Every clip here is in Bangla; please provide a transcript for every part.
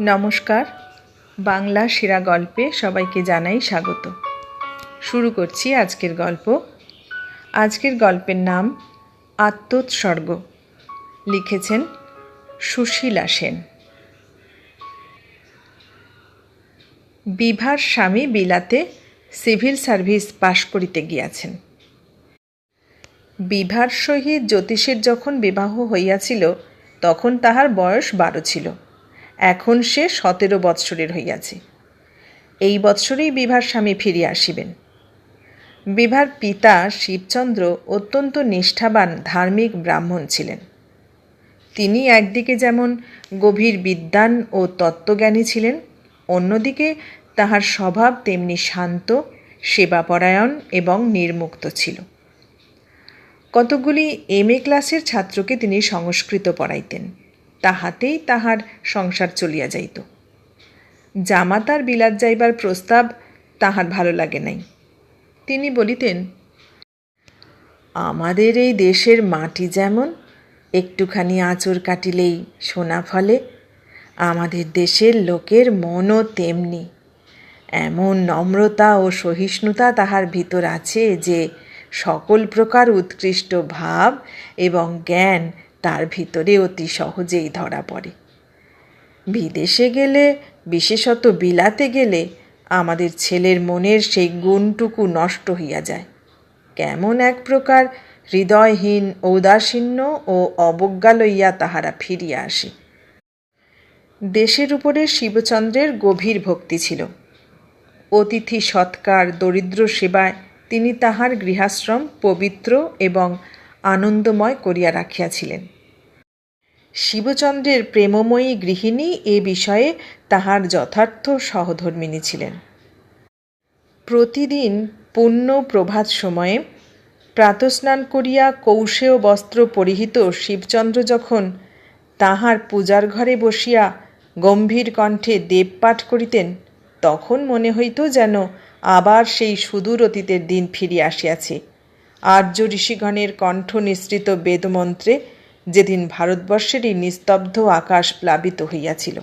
নমস্কার। বাংলা সেরা গল্পে সবাইকে জানাই স্বাগত। শুরু করছি আজকের গল্প। আজকের গল্পের নাম আত্মোৎসর্গ। লিখেছেন সুশীলা সেন। বিভার স্বামী বিলাতে সিভিল সার্ভিস পাশ করিতে গিয়াছেন। বিভার সহিত জ্যোতিষের যখন বিবাহ হইয়াছিল, তখন তাহার বয়স বারো ছিল। এখন সে সতেরো বৎসরের হইয়াছে। এই বৎসরেই বিভার স্বামী ফিরিয়া আসিবেন। বিভার পিতা শিবচন্দ্র অত্যন্ত নিষ্ঠাবান ধার্মিক ব্রাহ্মণ ছিলেন। তিনি একদিকে যেমন গভীর বিদ্বান ও তত্ত্বজ্ঞানী ছিলেন, অন্যদিকে তাহার স্বভাব তেমনি শান্ত, সেবাপরায়ণ এবং নির্মুক্ত ছিল। কতকগুলি এম এ ক্লাসের ছাত্রকে তিনি সংস্কৃত পড়াইতেন। তাহাতেই তাহার সংসার চলিয়া যাইত। জামাতার বিলাত যাইবার প্রস্তাব তাহার ভালো লাগে নাই। তিনি বলিতেন, আমাদের এই দেশের মাটি যেমন, একটুখানি আঁচড় কাটিলেই সোনা ফলে, আমাদের দেশের লোকের মনও তেমনি। এমন নম্রতা ও সহিষ্ণুতা তাহার ভিতর আছে যে, সকল প্রকার উৎকৃষ্ট ভাব এবং জ্ঞান তার ভিতরে অতি সহজেই ধরা পড়ে। বিদেশে গেলে, বিশেষত বিলাতে গেলে, আমাদের ছেলের মনের সেই গুণটুকু নষ্ট হইয়া যায়। কেমন এক প্রকার হৃদয়হীন, ঔদাসীন্য ও অবজ্ঞা লইয়া তাহারা ফিরিয়া আসে। দেশের উপরে শিবচন্দ্রের গভীর ভক্তি ছিল। অতিথি সৎকার, দরিদ্র সেবায় তিনি তাহার গৃহাশ্রম পবিত্র এবং আনন্দময় করিয়া রাখিয়াছিলেন। শিবচন্দ্রের প্রেমময়ী গৃহিণী এ বিষয়ে তাহার যথার্থ সহধর্মিনী ছিলেন। প্রতিদিন পুণ্য প্রভাত সময়ে প্রাতস্নান করিয়া কৌশেয় বস্ত্র পরিহিত শিবচন্দ্র যখন তাহার পূজার ঘরে বসিয়া গম্ভীর কণ্ঠে দেবপাঠ করিতেন, তখন মনে হইত যেন আবার সেই সুদূর অতীতের দিন ফিরিয়া আসিয়াছে। আর্য ঋষিগণের কণ্ঠ নিঃসৃত বেদমন্ত্রে যেদিন ভারতবর্ষেরই নিস্তব্ধ আকাশ প্লাবিত হইয়াছিল।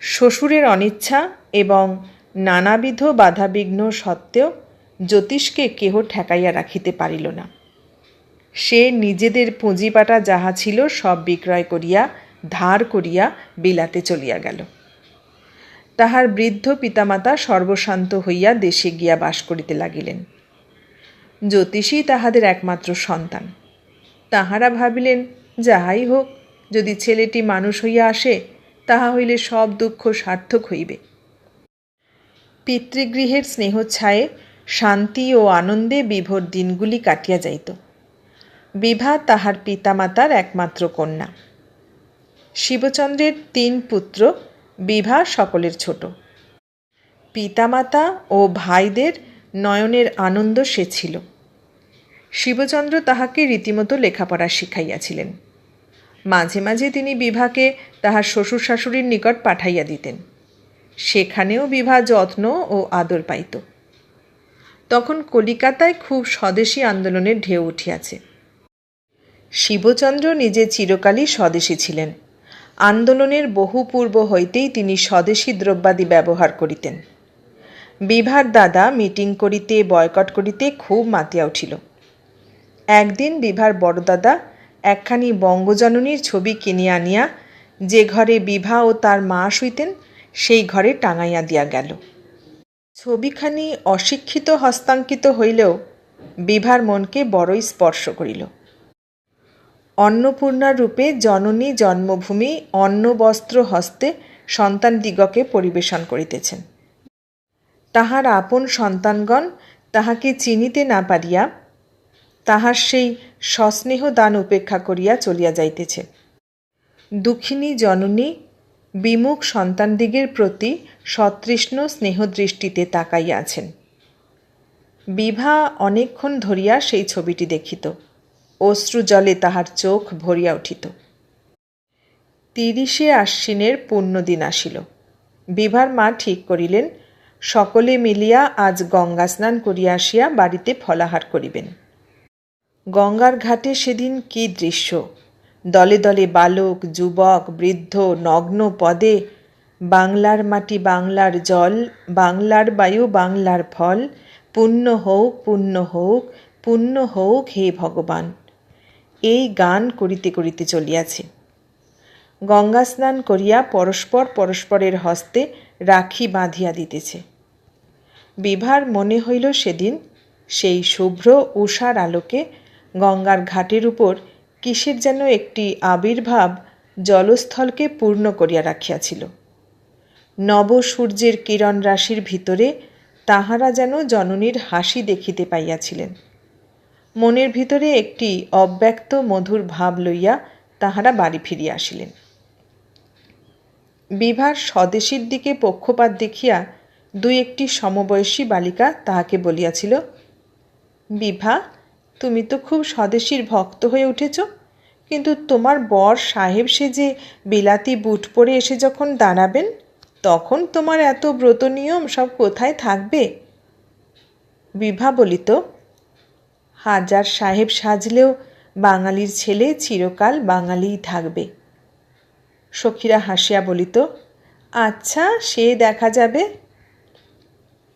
শ্বশুরের অনিচ্ছা এবং নানাবিধ বাধাবিঘ্ন সত্ত্বেও জ্যোতিষকে কেহ ঠেকাইয়া রাখিতে পারিল না। সে নিজেদের পুঁজিপাটা যাহা ছিল সব বিক্রয় করিয়া, ধার করিয়া বিলাতে চলিয়া গেল। তাহার বৃদ্ধ পিতামাতা সর্বশান্ত হইয়া দেশে গিয়া বাস করিতে লাগিলেন। জ্যোতিষী তাহাদের একমাত্র সন্তান। তাহারা ভাবিলেন, যাহাই হোক, যদি ছেলেটি মানুষ হইয়া আসে, তাহা হইলে সব দুঃখ সার্থক হইবে। পিতৃগৃহের স্নেহচ্ছায়ে শান্তি ও আনন্দে বিভোর দিনগুলি কাটিয়া যাইত। বিভা তাহার পিতামাতার একমাত্র কন্যা। শিবচন্দ্রের তিন পুত্র, বিভা সকলের ছোট। পিতামাতা ও ভাইদের নয়নের আনন্দ সে ছিল। শিবচন্দ্র তাহাকে রীতিমতো লেখাপড়া শিখাইয়াছিলেন। মাঝে মাঝে তিনি বিভাকে তাহার শ্বশুর শাশুড়ির নিকট পাঠাইয়া দিতেন। সেখানেও বিভা যত্ন ও আদর পাইত। তখন কলিকাতায় খুব স্বদেশী আন্দোলনের ঢেউ উঠিয়াছে। শিবচন্দ্র নিজে চিরকালই স্বদেশী ছিলেন। আন্দোলনের বহু পূর্ব হইতেই তিনি স্বদেশী দ্রব্যাদি ব্যবহার করিতেন। বিভার দাদা মিটিং করিতে, বয়কট করিতে খুব মাতিয়া উঠিল। একদিন বিভার বড়দাদা একখানি বঙ্গজননীর ছবি কিনিয়া আনিয়া যে ঘরে বিভা ও তার মা শুইতেন, সেই ঘরে টাঙাইয়া দিয়া গেল। ছবিখানি অশিক্ষিত হস্তাঙ্কিত হইলেও বিভার মনকে বড়ই স্পর্শ করিল। অন্নপূর্ণা রূপে জননী জন্মভূমি অন্ন বস্ত্র হস্তে সন্তানদিগকে পরিবেশন করিতেছেন। তাহার আপন সন্তানগণ তাহাকে চিনিতে না পারিয়া তাহার সেই সস্নেহ দান উপেক্ষা করিয়া চলিয়া যাইতেছে। দুঃখিনী জননী, বিমুখ সন্তানদিগের প্রতি সতৃষ্ণ স্নেহদৃষ্টিতে তাকাইয়া আছেন। বিভা অনেকক্ষণ ধরিয়া সেই ছবিটি দেখিত। অশ্রু জলে তাহার চোখ ভরিয়া উঠিত। তিরিশে আশ্বিনের পুণ্যদিন আসিল। বিভার মা ঠিক করিলেন, সকলে মিলিয়া আজ গঙ্গা স্নান করিয়া আসিয়া বাড়িতে ফলাহার করিবেন। গঙ্গার ঘাটে সেদিন কি দৃশ্য? দলে দলে বালক, যুবক, বৃদ্ধ, নগ্ন পদে বাংলার মাটি বাংলার জল, বাংলার বায়ু বাংলার ফল, পুণ্য হোক পুণ্য হোক পুণ্য হোক হে ভগবান। এই গান করিতে করিতে চলিয়াছে। গঙ্গা স্নান করিয়া পরস্পর পরস্পরের হস্তে রাখি বাঁধিয়া দিতেছে। বিভার মনে হইল সেদিন সেই শুভ্র, উষার আলোকে গঙ্গার ঘাটের উপর কিসের যেন একটি আবির্ভাব জলস্থলকে পূর্ণ করিয়া রাখিয়াছিল। নব সূর্যের কিরণ রাশির ভিতরে তাহারা যেন জননীর হাসি দেখিতে পাইয়াছিলেন। মনের ভিতরে একটি অব্যক্ত মধুর ভাব লইয়া তাহারা বাড়ি ফিরিয়া আসিলেন। বিভার স্বদেশীর দিকে পক্ষপাত দেখিয়া দুই একটি সমবয়সী বালিকা তাহাকে বলিয়াছিল, বিভা তুমি তো খুব স্বদেশীর ভক্ত হয়ে উঠেছ। কিন্তু তোমার বর সাহেব সেজে বিলাতি বুট পরে এসে যখন দাঁড়াবেন, তখন তোমার এত ব্রত নিয়ম সব কোথায় থাকবে? বিভা বলিত, হাজার সাহেব সাজলেও বাঙালির ছেলে চিরকাল বাঙালিই থাকবে। সখীরা হাসিয়া বলিত আচ্ছা সে দেখা যাবে।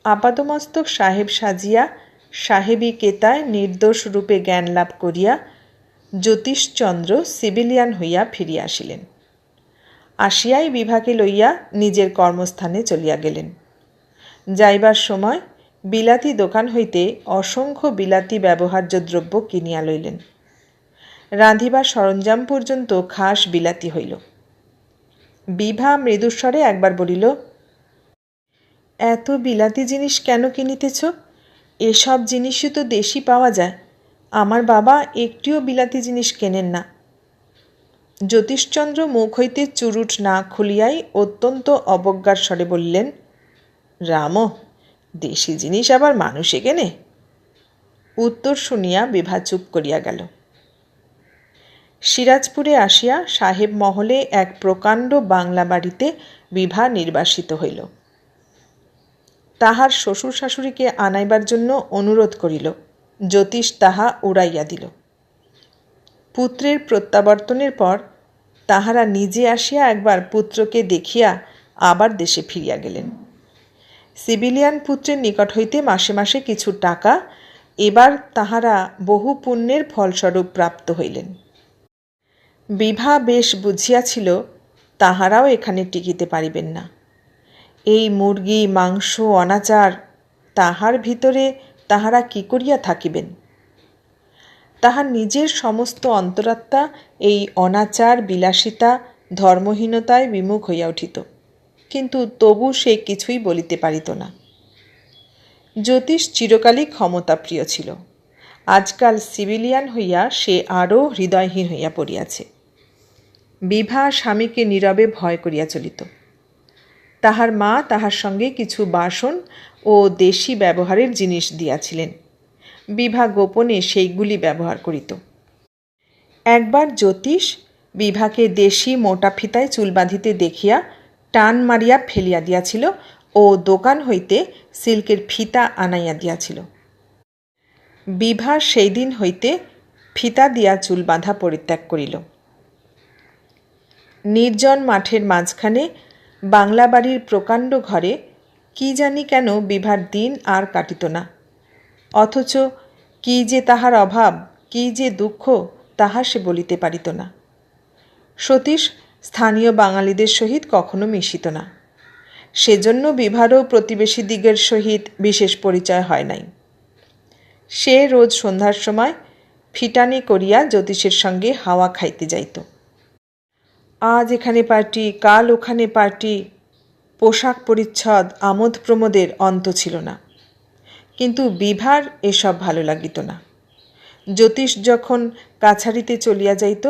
আপাদমস্তক সাহেব সাজিয়া সাহেবী কেতায় নির্দোষ রূপে জ্ঞান লাভ করিয়া জ্যোতিষচন্দ্র সিভিলিয়ান হইয়া ফিরিয়া আসিলেন। আসিয়াই বিভাকে লইয়া নিজের কর্মস্থানে চলিয়া গেলেন। যাইবার সময় বিলাতি দোকান হইতে অসংখ্য বিলাতি ব্যবহার্য দ্রব্য কিনিয়া লইলেন। রাঁধিবার সরঞ্জাম পর্যন্ত খাস বিলাতি হইল। বিভা মৃদুস্বরে একবার বলিল, এত বিলাতি জিনিস কেন কিনিতেছ? এসব জিনিসই তো দেশি পাওয়া যায়। আমার বাবা একটিও বিলাতি জিনিস কেনেন না। জ্যোতিষচন্দ্র মুখ হইতে চুরুট না খুলিয়াই অত্যন্ত অবজ্ঞার স্বরে বললেন, রাম, দেশি জিনিস আবার মানুষে কেনে? উত্তর শুনিয়া বিভা চুপ করিয়া গেল। সিরাজপুরে আসিয়া সাহেব মহলে এক প্রকাণ্ড বাংলা বাড়িতে বিভা নির্বাসিত হইল। তাহার শ্বশুর শাশুড়িকে আনাইবার জন্য অনুরোধ করিল। জ্যোতিষ তাহা উড়াইয়া দিল। পুত্রের প্রত্যাবর্তনের পর তাহারা নিজে আসিয়া একবার পুত্রকে দেখিয়া আবার দেশে ফিরিয়া গেলেন। সিভিলিয়ান পুত্রের নিকট হইতে মাসে মাসে কিছু টাকা এবার তাহারা বহু পুণ্যের ফলস্বরূপ প্রাপ্ত হইলেন। বিভা বেশ বুঝিয়াছিল, তাহারাও এখানে টিকিতে পারিবেন না। এই মুরগি, মাংস, অনাচার, তাহার ভিতরে তাহারা কি করিয়া থাকিবেন? তাহার নিজের সমস্ত অন্তরাত্মা এই অনাচার, বিলাসিতা, ধর্মহীনতায় বিমুখ হইয়া উঠিত। কিন্তু তবু সে কিছুই বলিতে পারিত না। জ্যোতিষ চিরকালই ক্ষমতাপ্রিয় ছিল। আজকাল সিভিলিয়ান হইয়া সে আরও হৃদয়হীন হইয়া পড়িয়াছে। বিভা স্বামীকে নীরবে ভয় করিয়া চলিত। তাহার মা তাহার সঙ্গে কিছু বাসন ও দেশি ব্যবহারের জিনিস দিয়াছিলেন। বিভা গোপনে সেইগুলি ব্যবহার করিত। একবার জ্যোতিষ বিভাকে দেশি মোটা ফিতায় চুল বাঁধিতে দেখিয়া টান মারিয়া ফেলিয়া দিয়াছিল ও দোকান হইতে সিল্কের ফিতা আনাইয়া দিয়াছিল। বিভা সেই দিন হইতে ফিতা দিয়া চুল বাঁধা পরিত্যাগ করিল। নির্জন মাঠের মাঝখানে বাংলা বাড়ির প্রকাণ্ড ঘরে কি জানি কেন বিভার দিন আর কাটিত না। অথচ কি যে তাহার অভাব, কি যে দুঃখ, তাহা সে বলিতে পারিত না। সতীশ স্থানীয় বাঙালিদের সহিত কখনো মিশিত না। সেজন্য বিভারও প্রতিবেশী দিগের সহিত বিশেষ পরিচয় হয় নাই। সে রোজ সন্ধ্যার সময় ফিটানি করিয়া জ্যোতিষের সঙ্গে হাওয়া খাইতে যাইত। আজ এখানে পার্টি, কাল ওখানে পার্টি। পোশাক পরিচ্ছদ, আমোদ প্রমোদের অন্ত ছিল না। কিন্তু বিভার এসব ভালো লাগিত না। জ্যোতিষ যখন কাছারিতে চলিয়া যাইত,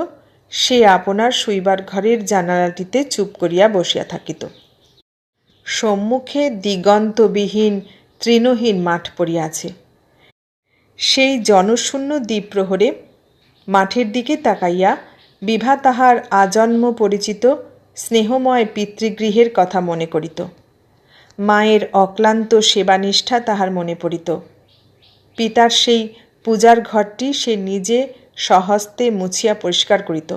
সে আপনার শুইবার ঘরের জানালাটিতে চুপ করিয়া বসিয়া থাকিত। সম্মুখে দিগন্তবিহীন, তৃণহীন মাঠ পড়িয়াছে সেই জনশূন্য দ্বীপ্রহরে মাঠের দিকে তাকাইয়া বিভা তাহার আজন্ম পরিচিত, স্নেহময় পিতৃগৃহের কথা মনে করিত। মায়ের অক্লান্ত সেবানিষ্ঠা তাহার মনে পড়িত। পিতার সেই পূজার ঘরটি সে নিজে সহস্তে মুছিয়া পরিষ্কার করিত।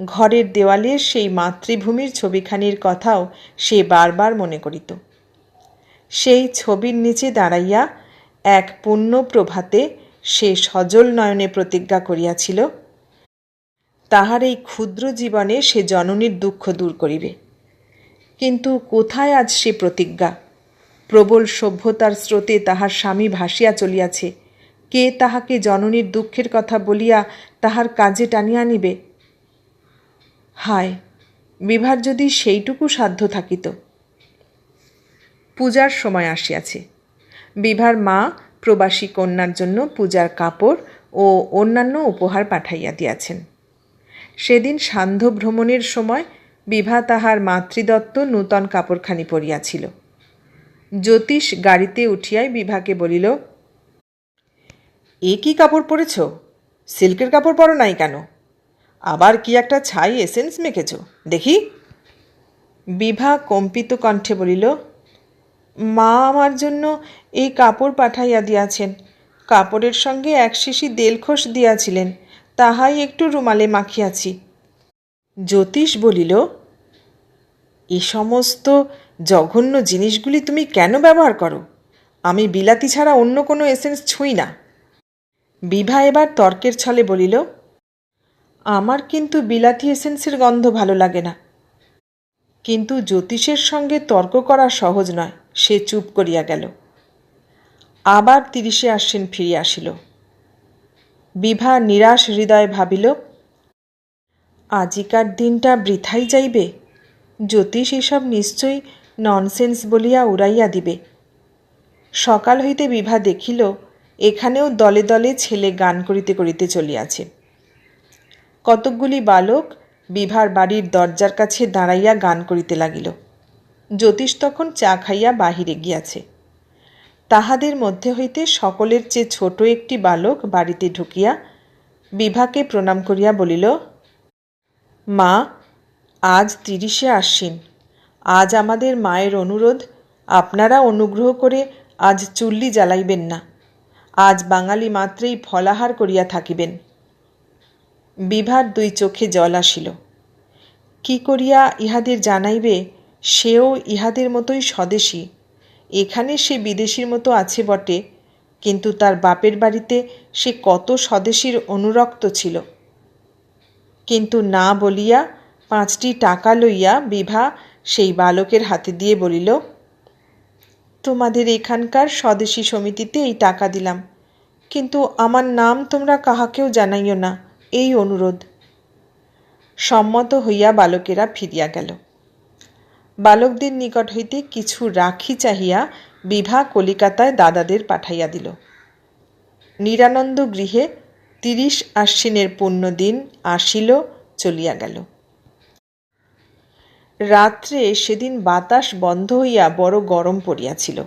ঘরের দেওয়ালে সেই মাতৃভূমির ছবিখানির কথাও সে বারবার মনে করিত। সেই ছবির নিচে দাঁড়াইয়া এক পুণ্য প্রভাতে সে সজল নয়নে প্রতিজ্ঞা করিয়াছিল তাহার এই ক্ষুদ্র জীবনে সে জননীর দুঃখ দূর করিবে। কিন্তু কোথায় আজ সে প্রতিজ্ঞা? প্রবল সভ্যতার স্রোতে তাহার স্বামী ভাসিয়া চলিয়াছে। কে তাহাকে জননীর দুঃখের কথা বলিয়া তাহার কাজে টানিয়া আনিবে? হায়, বিভার যদি সেইটুকু সাধ্য থাকিত। পূজার সময় আসিয়াছে। বিভার মা, প্রবাসী কন্যার জন্য পূজার কাপড় ও অন্যান্য উপহার পাঠাইয়া দিয়াছেন। সেদিন সান্ধ্য ভ্রমণের সময় বিভা তাহার মাতৃদত্ত নূতন কাপড়খানি পরিয়াছিল। জ্যোতিষ গাড়িতে উঠিয়াই বিভাকে বলিল, এ কি কাপড় পরেছ? সিল্কের কাপড় পরো নাই কেন? আবার কি একটা ছাই এসেন্স মেখেছ? দেখি। বিভা কম্পিত কণ্ঠে বলিল, মা আমার জন্য এই কাপড় পাঠাইয়া দিয়াছেন। কাপড়ের সঙ্গে এক শিশি দেলখোস দিয়াছিলেন। তাহাই একটু রুমালে মাখিয়াছি। জ্যোতিষ বলিল, এ সমস্ত জঘন্য জিনিসগুলি তুমি কেন ব্যবহার করো? আমি বিলাতি ছাড়া অন্য কোনো এসেন্স ছুঁই না। বিভা এবার তর্কের ছলে বলিল, আমার কিন্তু বিলাতি এসেন্সের গন্ধ ভালো লাগে না। কিন্তু জ্যোতিষের সঙ্গে তর্ক করা সহজ নয়। সে চুপ করিয়া গেল। আবার তিরিশে আশ্বিন ফিরিয়া আসিল। বিভা নিরাশ হৃদয়ে ভাবিল, আজিকার দিনটা বৃথাই যাইবে। জ্যোতিষ এসব নিশ্চয়ই ননসেন্স বলিয়া উড়াইয়া দিবে সকাল হইতে বিভা দেখিল, এখানেও দলে দলে ছেলে গান করিতে করিতে চলিয়াছে। কতকগুলি বালক বিভার বাড়ির দরজার কাছে দাঁড়াইয়া গান করিতে লাগিল। জ্যোতিষ তখন চা খাইয়া বাহিরে গিয়াছে। তাহাদের মধ্যে হইতে সকলের চেয়ে ছোট একটি বালক বাড়িতে ঢুকিয়া বিভাকে প্রণাম করিয়া বলিল, মা, আজ তিরিশে আশ্বিন। আজ আমাদের মায়ের অনুরোধ, আপনারা অনুগ্রহ করে আজ চুল্লি জ্বালাইবেন না। আজ বাঙালি মাত্রেই ফলাহার করিয়া থাকিবেন। বিভার দুই চোখে জল আসিল। কি করিয়া ইহাদের জানাইবে, সেও ইহাদের মতোই স্বদেশী। এখানে সে বিদেশির মতো আছে বটে, কিন্তু তার বাপের বাড়িতে সে কত স্বদেশীর অনুরক্ত ছিল। কিন্তু না বলিয়া পাঁচটি টাকা লইয়া বিভা সেই বালকের হাতে দিয়ে বলিল, তোমাদের এখানকার স্বদেশী সমিতিতে এই টাকা দিলাম, কিন্তু আমার নাম তোমরা কাহাকেও জানাইও না, এই অনুরোধ। সম্মত হইয়া বালকেরা ফিরিয়া গেল। বালকদের নিকট হইতে কিছু রাখি চাহিয়া বিভা কলিকাতায় দাদাদের পাঠাইয়া দিল। নিরানন্দ গৃহে তিরিশ আশ্বিনের পুণ্যদিন আসিল, চলিয়া গেল। রাত্রে সেদিন বাতাস বন্ধ হইয়া বড় গরম পড়িয়াছিল।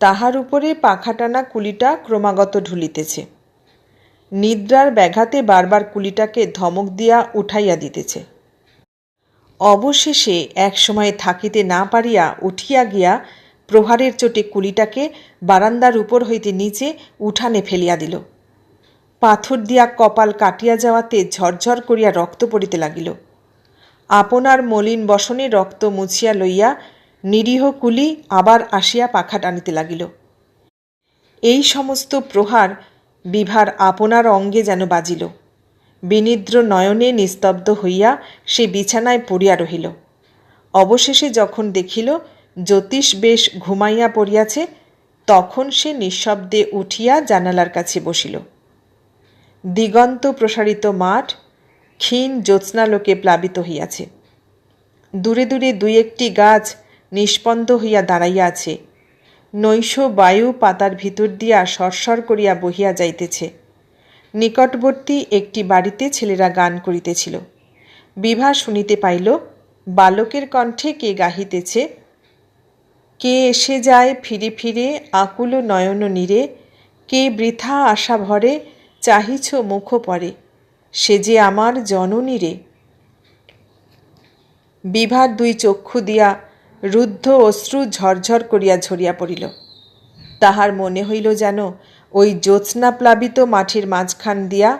তাহার উপরে পাখাটানা কুলিটা ক্রমাগত ঢুলিতেছে। নিদ্রার ব্যাঘাতে বারবার কুলিটাকে ধমক দিয়া উঠাইয়া দিতেছে। অবশেষে এক সময় থাকিতে না পারিয়া উঠিয়া গিয়া প্রহারের চোটে কুলিটাকে বারান্দার উপর হইতে নিচে উঠানে ফেলিয়া দিল। পাথর দিয়া কপাল কাটিয়া যাওয়াতে ঝরঝর করিয়া রক্ত পড়িতে লাগিল। আপনার মলিন বসনে রক্ত মুছিয়া লইয়া নিরীহ কুলি আবার আসিয়া পাখা টানিতে লাগিল। এই সমস্ত প্রহার বিভার আপনার অঙ্গে যেন বাজিল। বিনিদ্র নয়নে নিস্তব্ধ হইয়া সে বিছানায় পড়িয়া রহিল। অবশেষে যখন দেখিল জ্যোতিষ বেশ ঘুমাইয়া পড়িয়াছে, তখন সে নিঃশব্দে উঠিয়া জানালার কাছে বসিল। দিগন্ত প্রসারিত মাঠ ক্ষীণ জ্যোৎস্নালোকে প্লাবিত হইয়াছে। দূরে দূরে দুই একটি গাছ নিষ্পন্দ হইয়া দাঁড়াইয়া আছে। নৈশ বায়ু পাতার ভিতর দিয়া সরসর করিয়া বহিয়া যাইতেছে। নিকটবর্তী একটি বাড়িতে ছেলেরা গান করিতেছিল। বিভা শুনিতে পাইল, বালকের কণ্ঠে কে গাহিতেছে? কে এসে যায় ফিরে ফিরে, আকুল নয়ন নীরে? কে বৃথা আশা ভরে, চাহিছ মুখ পরে? সে যে আমার জননীরে বিভার দুই চক্ষু দিয়া রুদ্ধ অশ্রু ঝরঝর করিয়া ঝরিয়া পড়িল। তাহার মনে হইল যেন ওই জ্যোৎস্না প্লাবিত মাঠের মাঝখান দিয়া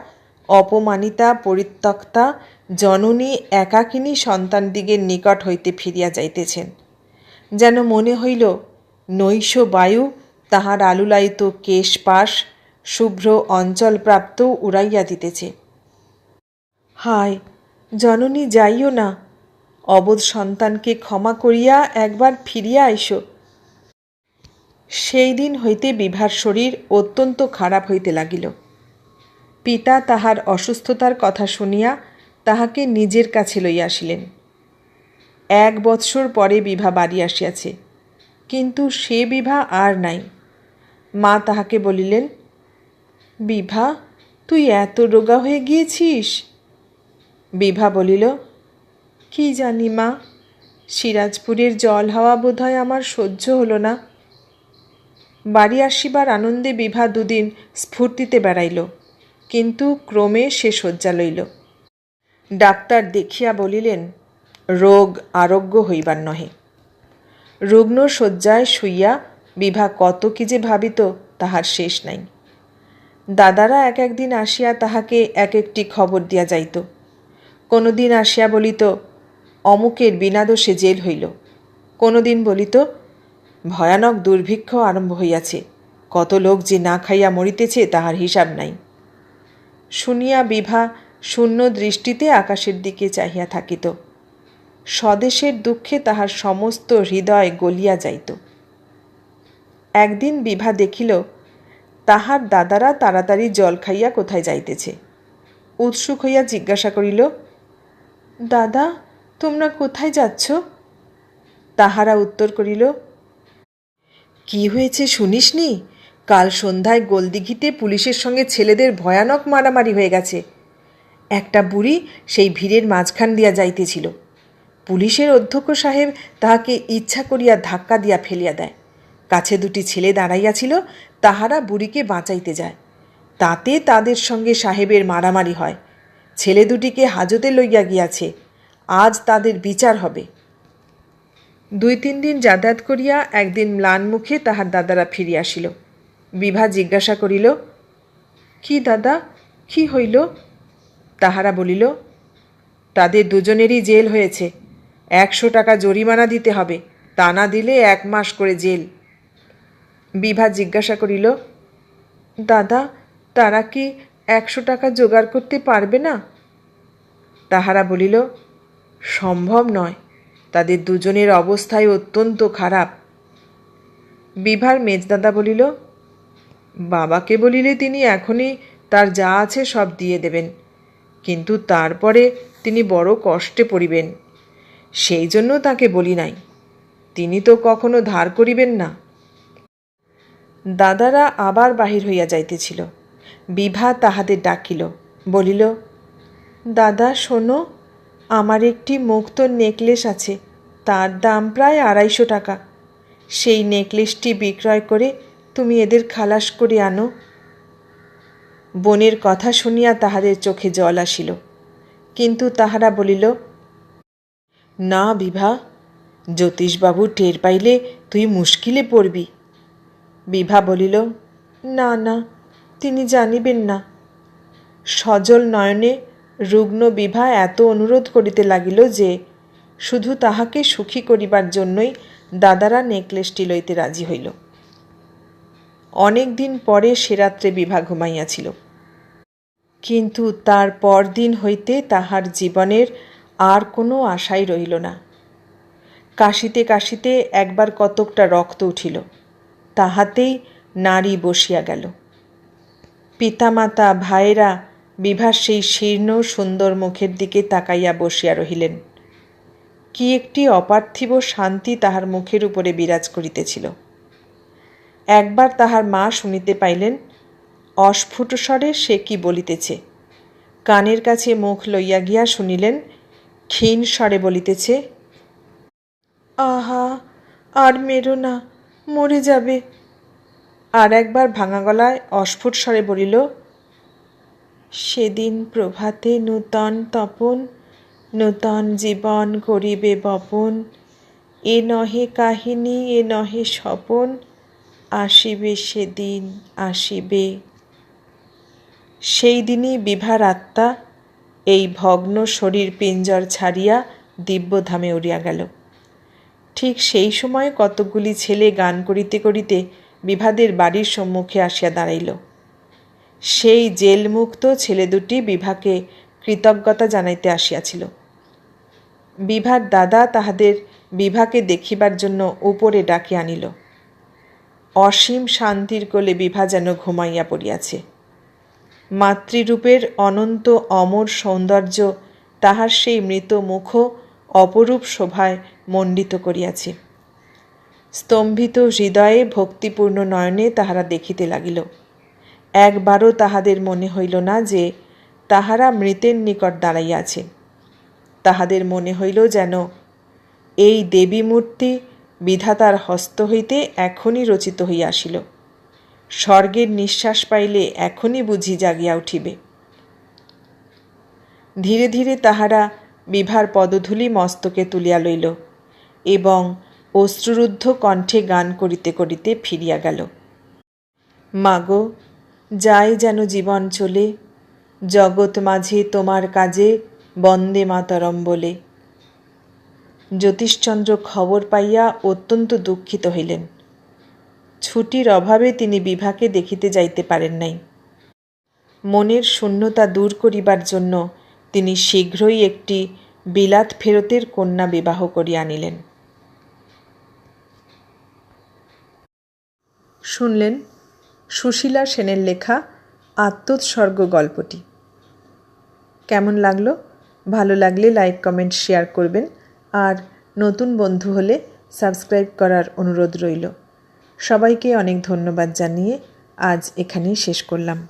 অপমানিতা, পরিত্যক্তা, জননী, একাকিনী সন্তানদিগের নিকট হইতে ফিরিয়া যাইতেছেন। যেন মনে হইল, নৈশ বায়ু তাহার আলুলায়িত কেশপাশ শুভ্র অঞ্চলপ্রাপ্ত উড়াইয়া দিতেছে। হায়, জননী যাইও না। অবোধ সন্তানকে ক্ষমা করিয়া একবার ফিরিয়া আইসো। সেই দিন হইতে বিভার শরীর অত্যন্ত খারাপ হইতে লাগিল। পিতা তাহার অসুস্থতার কথা শুনিয়া তাহাকে নিজের কাছে লইয়া আসিলেন। এক বৎসর পরে বিভা বাড়ি আসিয়াছে, কিন্তু সে বিভা আর নাই। মা তাহাকে বলিলেন, বিভা, তুই এত রোগা হয়ে গিয়েছিস? বিভা বলিল, কি জানি মা, সিরাজপুরের জল হাওয়া বোধহয় আমার সহ্য হলো না। বাড়ি আসিবার আনন্দে বিভা দুদিন স্ফূর্তিতে বেড়াইল, কিন্তু ক্রমে সে শয্যা লইল। ডাক্তার দেখিয়া বলিলেন, রোগ আরোগ্য হইবার নহে। রুগ্ন শয্যায় শুইয়া বিভা কত কি যে ভাবিত, তাহার শেষ নাই। দাদারা এক একদিন আসিয়া তাহাকে এক একটি খবর দিয়া যাইত। কোনোদিন আসিয়া বলিত, অমুকের বিনাদোষে জেল হইল। কোনো দিন বলিত ভয়ানক দুর্ভিক্ষ আরম্ভ হইয়াছে। কত লোক যে না খাইয়া মরিতেছে, তাহার হিসাব নাই। শুনিয়া বিভা শূন্য দৃষ্টিতে আকাশের দিকে চাহিয়া থাকিত। স্বদেশের দুঃখে তাহার সমস্ত হৃদয় গলিয়া যাইত। একদিন বিভা দেখিল, তাহার দাদারা তাড়াতাড়ি জল খাইয়া কোথায় যাইতেছে। উৎসুক হইয়া জিজ্ঞাসা করিল, দাদা, তোমরা কোথায় যাচ্ছ? তাহারা উত্তর করিল কি হয়েছে শুনিসনি? কাল সন্ধ্যায় গোলদিঘিতে পুলিশের সঙ্গে ছেলেদের ভয়ানক মারামারি হয়ে গেছে। একটা বুড়ি সেই ভিড়ের মাঝখান দিয়া যাইতেছিল। পুলিশের অধ্যক্ষ সাহেব তাহাকে ইচ্ছা করিয়া ধাক্কা দিয়া ফেলিয়া দেয়। কাছে দুটি ছেলে দাঁড়াইয়াছিল, তাহারা বুড়িকে বাঁচাইতে যায়। তাতে তাদের সঙ্গে সাহেবের মারামারি হয়। ছেলে দুটিকে হাজতে লইয়া গিয়াছে। আজ তাদের বিচার হবে। দুই তিন দিন যাতায়াত করিয়া একদিন ম্লান মুখে তাহার দাদারা ফিরিয়া আসিল। বিভা জিজ্ঞাসা করিল, কি দাদা, কি হইল? তাহারা বলিল, তাদের দুজনেরই জেল হয়েছে। একশো টাকা জরিমানা দিতে হবে, তা না দিলে এক মাস করে জেল। বিভা জিজ্ঞাসা করিল, দাদা, তারা কি একশো টাকা জোগাড় করতে পারবে না? তাহারা বলিল, সম্ভব নয়। তাদের দুজনের অবস্থায় অত্যন্ত খারাপ। বিভার মেজদাদা বলিল, বাবাকে বলিলে তিনি এখনই তার যা আছে সব দিয়ে দেবেন, কিন্তু তারপরে তিনি বড় কষ্টে পড়িবেন। সেই জন্য তাকে বলি নাই। তিনি তো কখনো ধার করিবেন না। দাদারা আবার বাহির হইয়া যাইতেছিল। বিভা তাহাদের ডাকিল, বলিল, দাদা, শোনো আমার একটি মুক্ত নেকলেস আছে। তার দাম প্রায় আড়াইশো টাকা। সেই নেকলেসটি বিক্রয় করে তুমি এদের খালাস করে আনো। বোনের কথা শুনিয়া তাহাদের চোখে জল আসিল। কিন্তু তাহারা বলিল, না বিভা, জ্যোতিষবাবু টের পাইলে তুই মুশকিলে পড়বি। বিভা বলিল, না না, তিনি জানিবেন না। সজল নয়নে রুগ্ন বিভা এত অনুরোধ করিতে লাগিল যে, শুধু তাহাকে সুখী করিবার জন্যই দাদারা নেকলেসটি লইতে রাজি হইল। অনেক দিন পরে সে রাত্রে বিভা ঘুমাইয়াছিল। কিন্তু তার পরদিন হইতে তাহার জীবনের আর কোনো আশাই রহিল না। কাশিতে কাশিতে একবার কতকটা রক্ত উঠিল, তাহাতেই নারী বসিয়া গেল। পিতামাতা, ভাইয়েরা বিভার সেই শীর্ণ, সুন্দর মুখের দিকে তাকাইয়া বসিয়া রহিলেন। কি একটি অপার্থিব শান্তি তাহার মুখের উপরে বিরাজ করিতেছিল। একবার তাহার মা শুনিতে পাইলেন, অস্ফুট স্বরে সে কি বলিতেছে? কানের কাছে মুখ লইয়া গিয়া শুনিলেন, ক্ষীণ স্বরে বলিতেছে, আহা, আর মেরো না, মরে যাবে। আর একবার ভাঙা গলায় অস্ফুট স্বরে বলিল সেদিন প্রভাতে নূতন তপন, নূতন জীবন করিবে বপন। এ নহে কাহিনী, এ নহে স্বপন, আসিবে সেদিন, আসিবে। সেই দিনই বিভার আত্মা এই ভগ্ন শরীর পিঞ্জর ছাড়িয়া দিব্যধামে উড়িয়া গেল। ঠিক সেই সময় কতকগুলি ছেলে গান করিতে করিতে বিভাদের বাড়ির সম্মুখে আসিয়া দাঁড়াইল। সেই জেলমুক্ত ছেলে দুটি বিভাকে কৃতজ্ঞতা জানাইতে আসিয়াছিল। বিভার দাদা তাহাদের বিভাকে দেখিবার জন্য উপরে ডাকি আনিল। অসীম শান্তির কোলে বিভা যেন ঘুমাইয়া পড়িয়াছে। মাতৃরূপের অনন্ত অমর সৌন্দর্য তাহার সেই মৃত মুখ অপরূপ শোভায় মণ্ডিত করিয়াছে। স্তম্ভিত হৃদয়ে ভক্তিপূর্ণ নয়নে তাহারা দেখিতে লাগিল। একবারও তাহাদের মনে হইল না যে তাহারা মৃতের নিকট দাঁড়াইয়াছে। তাহাদের মনে হইল যেন এই দেবী মূর্তি বিধাতার হস্ত হইতে এখনই রচিত হইয়াছিল। স্বর্গের নিঃশ্বাস পাইলে এখনই বুঝি জাগিয়া উঠিবে। ধীরে ধীরে তাহারা বিভার পদধূলি মস্তকে তুলিয়া লইল এবং অশ্রুরুদ্ধ কণ্ঠে গান করিতে করিতে ফিরিয়া গেল। মাগো যাই যেন জীবন চলে, জগৎ মাঝে তোমার কাজে, বন্দে মাতরম বলে। জ্যোতিষচন্দ্র খবর পাইয়া অত্যন্ত দুঃখিত হইলেন। ছুটির অভাবে তিনি বিভাকে দেখিতে যাইতে পারেন নাই। মনের শূন্যতা দূর করিবার জন্য তিনি শীঘ্রই একটি বিলাত ফেরতের কন্যা বিবাহ করিয়া আনিলেন। শুনলেন সুশীলা সেনের লেখা আত্মোৎসর্গ গল্পটি। কেমন লাগল? ভালো লাগলে লাইক, কমেন্ট, শেয়ার করবেন। আর নতুন বন্ধু হলে সাবস্ক্রাইব করার অনুরোধ রইল। সবাইকে অনেক ধন্যবাদ জানিয়ে আজ এখানেই শেষ করলাম।